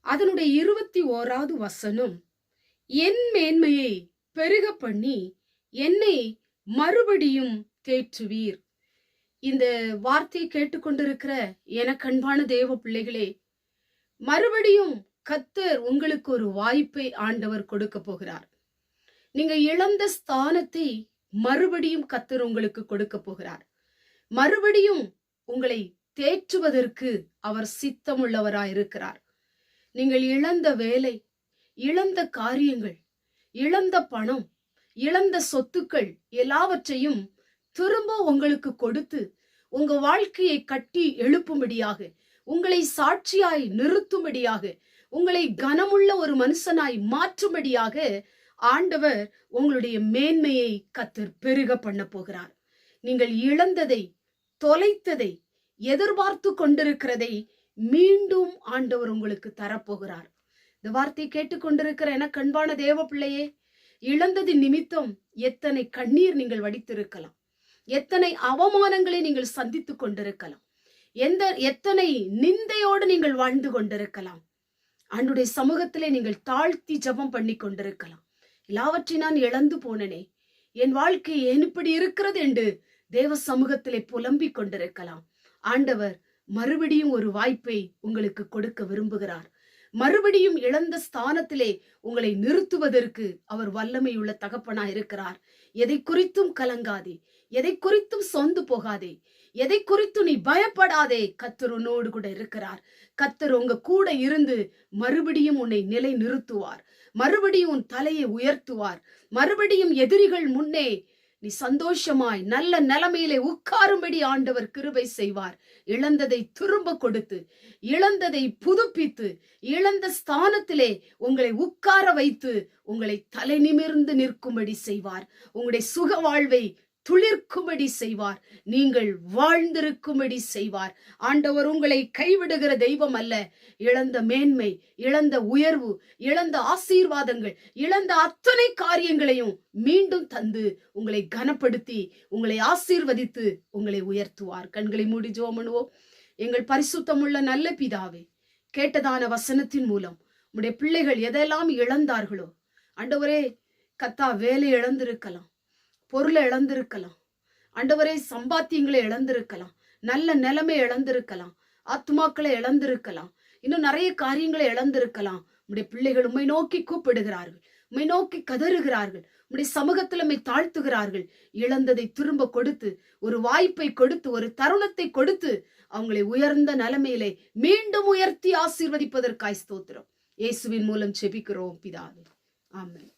அதனுடைய இருபத்தி ஓராவது வசனம் என் மேன்மையை பெருக பண்ணி என்னை மறுபடியும் தேற்றுவீர். இந்த வார்த்தையை கேட்டுக்கொண்டிருக்கிற எனக்கு அன்பான தேவ பிள்ளைகளே மறுபடியும் கத்தர் உங்களுக்கு ஒரு வாய்ப்பை ஆண்டவர் கொடுக்க போகிறார். நீங்க இழந்த ஸ்தானத்தை மறுபடியும் கத்தர் உங்களுக்கு கொடுக்க போகிறார். மறுபடியும் உங்களை தேற்றுவதற்கு அவர் சித்தமுள்ளவராயிருக்கிறார். நீங்கள் இழந்த வேலை இழந்த காரியங்கள் இழந்த பணம் இழந்த சொத்துக்கள் எல்லாவற்றையும் திரும்ப உங்களுக்கு கொடுத்து உங்க வாழ்க்கையை கட்டி எழுப்பும்படியாக உங்களை சாட்சியாய் நிறுத்தும்படியாக உங்களை கனமுள்ள ஒரு மனுஷனாய் மாற்றும்படியாக ஆண்டவர் உங்களுடைய மேன்மையை கத்தர் பெருக பண்ண போகிறார். நீங்கள் இழந்ததை தொலைத்ததை எதிர்பார்த்து கொண்டிருக்கிறதை மீண்டும் ஆண்டவர் உங்களுக்கு தரப்போகிறார். இந்த வார்த்தை கேட்டுக்கொண்டிருக்கிற என கண்பான தேவ பிள்ளையே இழந்தது நிமித்தம் எத்தனை கண்ணீர் நீங்கள் வடித்திருக்கலாம். எத்தனை அவமானங்களை நீங்கள் சந்தித்துக் கொண்டிருக்கலாம். எந்த எத்தனை நிந்தையோடு நீங்கள் வாழ்ந்து கொண்டிருக்கலாம். அன்னுடைய சமூகத்திலே நீங்கள் தாழ்த்தி ஜபம் பண்ணி கொண்டிருக்கலாம். எல்லாவற்றை நான் இழந்து போனனே. என் வாழ்க்கை ஏன் இப்படி இருக்கிறது என்று தேவ சமூகத்திலே புலம்பிக் கொண்டிருக்கலாம். ஆண்டவர் மறுபடியும் ஒரு வாய்ப்பை உங்களுக்கு கொடுக்க விரும்புகிறார். மறுபடியும் இழந்த ஸ்தானத்திலே உங்களை நிறுத்துவதற்கு அவர் வல்லமை உள்ள தகப்பனா இருக்கிறார். எதை குறித்தும் கலங்காதே எதை குறித்தும் சொந்து போகாதே எதை குறித்து நீ பயப்படாதே கத்தர் உன்னோடு கூட இருக்கிறார். கத்தர் உங்க கூட இருந்து மறுபடியும் உன்னை நிலை நிறுத்துவார் மறுபடியும் உன் தலையை உயர்த்துவார். மறுபடியும் எதிரிகள் முன்னே நீ சந்தோஷமாய் நல்ல நிலைமையிலே உட்காரும்படி ஆண்டவர் கிருபை செய்வார். இழந்ததை திரும்ப கொடுத்து இழந்ததை புதுப்பித்து இழந்த ஸ்தானத்திலே உங்களை உட்கார வைத்து உங்களை தலை நிமிர்ந்து நிற்கும்படி செய்வார். உங்களுடைய சுக வாழ்வை துளிர்க்கும்படி செய்வார். நீங்கள் வாழ்ந்திருக்கும்படி செய்வார். ஆண்டவர் உங்களை கைவிடுகிற தெய்வம் அல்ல. இழந்த மேன்மை இழந்த உயர்வு இழந்த ஆசீர்வாதங்கள் இழந்த அத்தனை காரியங்களையும் மீண்டும் தந்து உங்களை கனப்படுத்தி உங்களை ஆசீர்வதித்து உங்களை உயர்த்துவார். கண்களை மூடி ஜோமனுவோம் எங்கள் பரிசுத்தமுள்ள நல்ல பிதாவே கேட்டதான வசனத்தின் மூலம் உடைய பிள்ளைகள் எதெல்லாம் இழந்தார்களோ ஆண்டவரே கத்தா வேலை இழந்திருக்கலாம். பொருளை இழந்திருக்கலாம். ஆண்டவரே சம்பாத்தியங்களை இழந்திருக்கலாம். நல்ல நிலைமை இழந்திருக்கலாம். ஆத்மாக்களை இழந்திருக்கலாம். இன்னும் நிறைய காரியங்களை இழந்திருக்கலாம். உடைய பிள்ளைகள் உண்மை நோக்கி கூப்பிடுகிறார்கள். உண்மை நோக்கி கதறுகிறார்கள். உடைய சமூகத்தில் உண்மை தாழ்த்துகிறார்கள். இழந்ததை திரும்ப கொடுத்து ஒரு வாய்ப்பை கொடுத்து ஒரு தருணத்தை கொடுத்து அவங்களை உயர்ந்த நிலைமையிலே மீண்டும் உயர்த்தி ஆசீர்வதிப்பதற்காய் ஸ்தோத்திரம். இயேசுவின் மூலம் செபிக்கிறோம் பிதாவே. ஆமென்.